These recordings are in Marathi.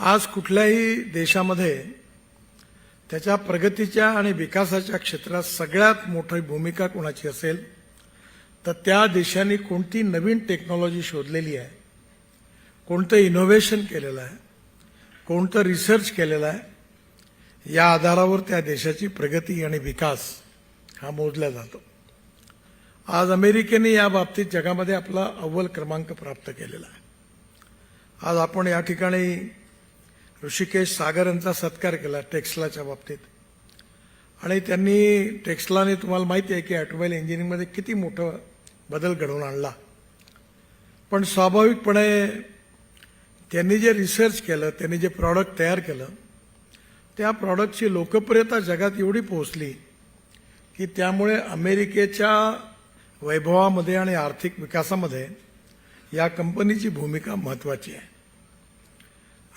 आज कुठल्याही देशामध्ये त्याच्या प्रगतीच्या आणि विकासाच्या क्षेत्रात सगळ्यात मोठी भूमिका कोणाची असेल तर त्या देशाने कोणती नवीन टेक्नॉलॉजी शोधलेली आहे कोणतं इनोव्हेशन केलेलं आहे कोणतं रिसर्च केलेलं आहे या आधारावर त्या देशाची प्रगती आणि विकास हा मोजला जातो. आज अमेरिकेने या बाबतीत जगामध्ये आपला अव्वल क्रमांक प्राप्त केलेला आहे. आज आपण या ठिकाणी ऋषिकेश सागर यांचा सत्कार केला टेक्स्लाच्या बाबतीत. आणि त्यांनी टेक्स्लाने तुम्हाला माहिती आहे की ऑटोमोबाईल इंजिनिअरिंगमध्ये किती मोठं बदल घडवून आणला. पण स्वाभाविकपणे त्यांनी जे रिसर्च केलं त्यांनी जे प्रॉडक्ट तयार केलं त्या प्रॉडक्टची लोकप्रियता जगात एवढी पोहोचली की त्यामुळे अमेरिकेच्या वैभवामध्ये आणि आर्थिक विकासामध्ये या कंपनीची भूमिका महत्त्वाची आहे.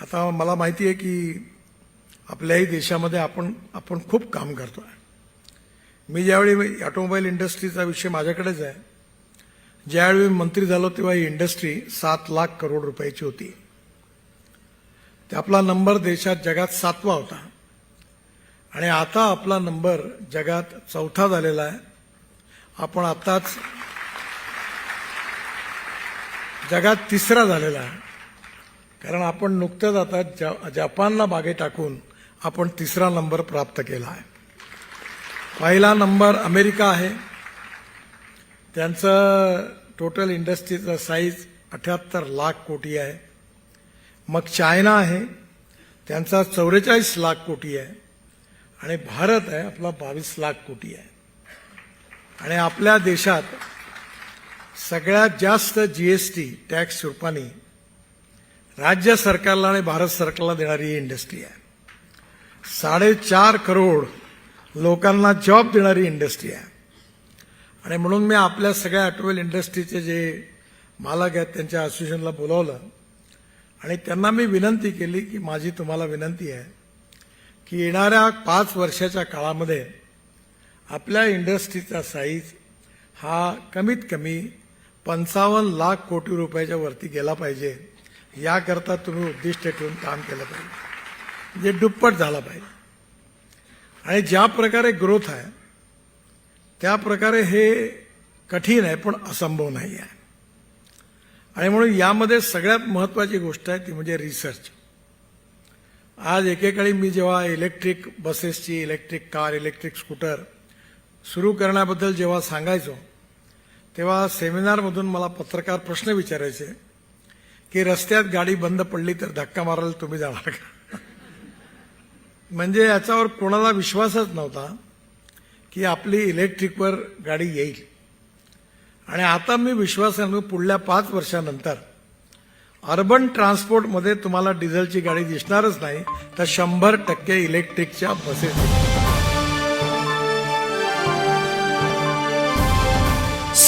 आता मला माहिती आहे की आपल्याही देशामध्ये आपण आपण खूप काम करतो आहे मी ज्यावेळी ऑटोमोबाईल इंडस्ट्रीचा विषय माझ्याकडेच आहे ज्यावेळी मी मंत्री झालो तेव्हा ही इंडस्ट्री सात लाख करोड रुपयाची होती. ते आपला नंबर देशात जगात सातवा होता. आणि आता आपला नंबर जगात चौथा झालेला आहे. आपण आताच जगात तिसरा झालेला आहे. कारण आपण नुकतंच आता जा- जपानला मागे टाकून आपण तिसरा नंबर प्राप्त केला आहे. पहिला नंबर अमेरिका आहे. त्यांचं टोटल इंडस्ट्रीचं साईज अठ्याहत्तर लाख कोटी आहे. मग चायना आहे. त्यांचा चौवेचाळीस लाख कोटी आहे. आणि भारत आहे आपला बावीस लाख कोटी आहे. आणि आपल्या देशात सगळ्यात जास्त जीएसटी टॅक्स रूपाने राज्य सरकारला आणि भारत सरकारला देणारी ही इंडस्ट्री आहे. साडेचार करोड लोकांना जॉब देणारी इंडस्ट्री आहे. आणि म्हणून मी आपल्या सगळ्या ऑटोमोबाईल इंडस्ट्रीचे जे मालक आहेत त्यांच्या असोसिएशनला बोलावलं. आणि त्यांना मी विनंती केली की माझी तुम्हाला विनंती आहे की येणाऱ्या पाच वर्षाच्या काळामध्ये आपल्या इंडस्ट्रीचा साईज हा कमीत कमी पंचावन्न लाख कोटी रुपयाच्या वरती गेला पाहिजे. याकरता तुम्ही उद्दिष्ट ठेवून काम केलं पाहिजे. म्हणजे दुप्पट झाला पाहिजे. आणि ज्या प्रकारे ग्रोथ आहे त्या प्रकारे हे कठीण आहे पण असंभव नाही आहे. आणि म्हणून यामध्ये सगळ्यात महत्वाची गोष्ट आहे ती म्हणजे रिसर्च आज एकेकाळी मी जेव्हा इलेक्ट्रिक बसेसची इलेक्ट्रिक कार इलेक्ट्रिक स्कूटर सुरू करण्याबद्दल जेव्हा सांगायचो तेव्हा सेमिनारमधून मला पत्रकार प्रश्न विचारायचे की रस्त्यात गाडी बंद पडली तर धक्का मारायला तुम्ही जाणार का? म्हणजे याच्यावर कोणाला विश्वासच नव्हता की आपली इलेक्ट्रिकवर गाडी येईल. आणि आता मी विश्वासानं पुढल्या पाच वर्षानंतर अर्बन ट्रान्सपोर्टमध्ये तुम्हाला डिझेलची गाडी दिसणारच नाही तर शंभर टक्के इलेक्ट्रिकच्या बसेस